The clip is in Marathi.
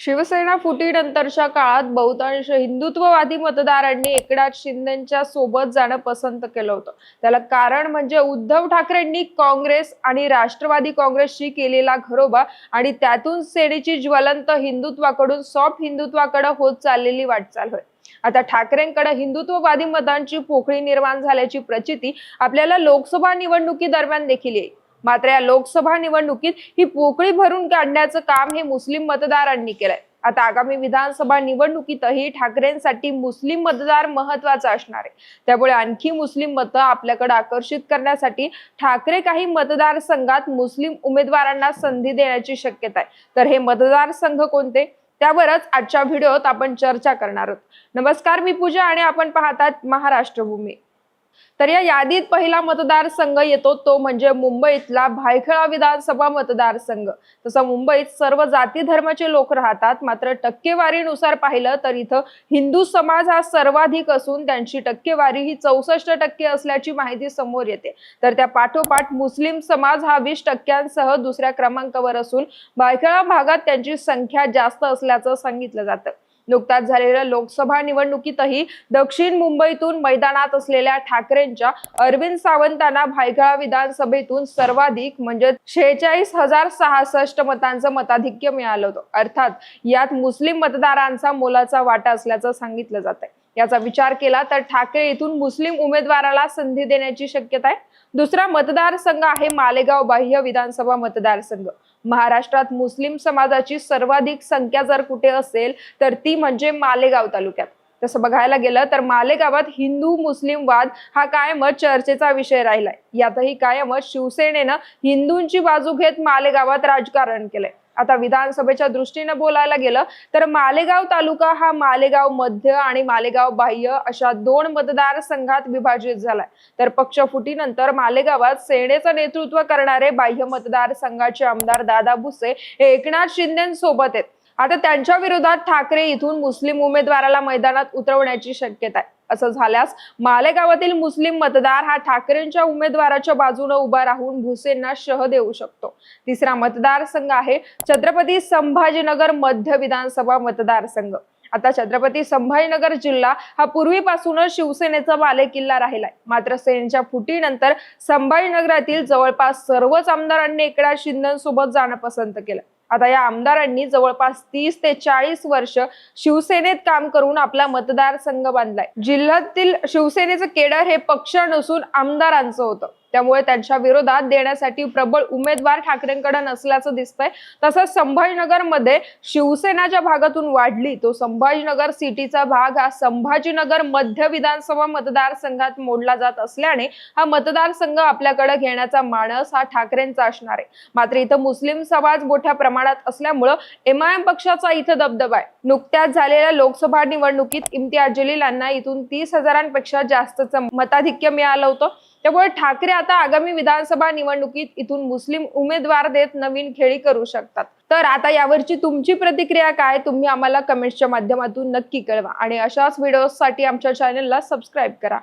शिवसेना फुटीनंतरच्या काळात बहुतांश हिंदुत्ववादी मतदारांनी एकनाथ शिंदेच्या सोबत जाणं पसंत केलं होतं. त्याला कारण म्हणजे उद्धव ठाकरेंनी काँग्रेस आणि राष्ट्रवादी काँग्रेसशी केलेला घरोबा आणि त्यातून सेनेची ज्वलंत हिंदुत्वाकडून सॉफ्ट हिंदुत्वाकडे होत चाललेली वाटचाल होय. आता ठाकरेंकडे हिंदुत्ववादी मतांची पोकळी निर्माण झाल्याची प्रचिती आपल्याला लोकसभा निवडणुकीदरम्यान देखील येईल. मात्र या लोकसभा निवडणुकीत ही पोकळी भरून काढण्याचं काम हे मुस्लिम मतदारांनी केलंय. आता आगामी विधानसभा निवडणुकीतही ठाकरेंसाठी मुस्लिम मतदार महत्त्वाचा असणार आहे. त्यामुळे आणखी मुस्लिम मतं आपल्याकडे आकर्षित करण्यासाठी ठाकरे काही मतदारसंघात मुस्लिम उमेदवारांना संधी देण्याची शक्यता आहे. तर हे मतदारसंघ कोणते? त्यावरच आजच्या व्हिडिओत आपण चर्चा करणार आहोत. नमस्कार मी पूजा आणि आपण पाहतात महाराष्ट्र भूमी तर या यादीत पहिला मतदारसंघ येतो तो म्हणजे मुंबईतला भायखळा विधानसभा मतदारसंघ. तसं मुंबईत सर्व जाती धर्माचे लोक राहतात मात्र टक्केवारीनुसार पाहिलं तर इथं हिंदू समाज हा सर्वाधिक असून त्यांची टक्केवारी ही चौसष्ट टक्के असल्याची माहिती समोर येते. तर त्या पाठोपाठ मुस्लिम समाज हा वीस टक्क्यांसह दुसऱ्या क्रमांकावर असून भायखळा भागात त्यांची संख्या जास्त असल्याचं सांगितलं जातं. नुकताच झालेल्या लोकसभा निवडणुकीतही दक्षिण मुंबईतून मैदानात असलेल्या ठाकरेंच्या अरविंद सावंतांना भायखळा विधानसभेतून सर्वाधिक म्हणजे शेहेचाळीस हजार सहासष्ट मतांचं मताधिक्य मिळालं होतं. अर्थात यात मुस्लिम मतदारांचा मोलाचा वाटा असल्याचं सांगितलं जात आहे याचा विचार केला तर ठाकरे येथून मुस्लिम उमेदवाराला संधी देण्याची शक्यता आहे. दुसरा मतदारसंघ आहे मालेगाव बाह्य विधानसभा मतदारसंघ. महाराष्ट्रात मुस्लिम समाजाची सर्वाधिक संख्या जर कुठे असेल तर ती म्हणजे मालेगाव तालुक्यात. तसं बघायला गेलं तर मालेगावात हिंदू मुस्लिम वाद हा कायमच चर्चेचा विषय राहिलाय. यातही कायमच शिवसेनेनं हिंदूंची बाजू घेत मालेगावात राजकारण केलंय. आता विधानसभेच्या दृष्टीने बोलायला गेलं तर मालेगाव तालुका हा मालेगाव मध्य आणि मालेगाव बाह्य अशा दोन मतदारसंघात विभाजित झालाय. तर पक्ष फुटीनंतर मालेगावात सेनेचं नेतृत्व करणारे बाह्य मतदारसंघाचे आमदार दादा भुसे हे एकनाथ शिंदेसोबत आहेत. आता त्यांच्या विरोधात ठाकरे इथून मुस्लिम उमेदवाराला मैदानात उतरवण्याची शक्यता आहे. असं झाल्यास मालेगावातील मुस्लिम मतदार हा ठाकरेंच्या उमेदवाराच्या बाजूने उभा राहून भुसेंना शह देऊ शकतो. तिसरा मतदारसंघ आहे छत्रपती संभाजीनगर मध्य विधानसभा मतदारसंघ. आता छत्रपती संभाजीनगर जिल्हा हा पूर्वीपासूनच शिवसेनेचा बालेकिल्ला राहिलाय. मात्र सेनेच्या फुटीनंतर संभाजीनगरातील जवळपास सर्वच आमदारांनी एकनाथ शिंदेसोबत जाणं पसंत केलं. आता या आमदारांनी जवळपास तीस ते चाळीस वर्ष शिवसेनेत काम करून आपला मतदारसंघ बांधलाय. जिल्ह्यातील शिवसेनेचं केडर हे पक्ष नसून आमदारांचं होतं. त्यामुळे त्यांच्या विरोधात देण्यासाठी प्रबळ उमेदवार ठाकरेंकडे नसल्याचं दिसतंय. तसंच संभाजीनगरमध्ये शिवसेना ज्या भागातून वाढली तो संभाजीनगर सिटीचा भाग हा संभाजीनगर मध्य विधानसभा मतदारसंघात मोडला जात असल्याने हा मतदारसंघ आपल्याकडे घेण्याचा मानस हा ठाकरेंचा असणार आहे. मात्र इथं मुस्लिम समाज मोठ्या प्रमाणात असल्यामुळं एमआयएम पक्षाचा इथं दबदबा आहे. नुकत्याच झालेल्या लोकसभा निवडणुकीत इम्तियाज जलील यांना इथून तीस हजारांपेक्षा जास्तचं मताधिक्य मिळालं होतं. त्यामुळे ठाकरे आता आगामी विधानसभा निवडणुकीत इथून मुस्लिम उमेदवार देत नवीन खेळी करू शकतात. तर आता यावरची तुमची प्रतिक्रिया काय? तुम्ही आम्हाला कमेंट्सच्या माध्यमातून नक्की कळवा. आणि अशाच व्हिडिओसाठी आमच्या चॅनलला सबस्क्राईब करा.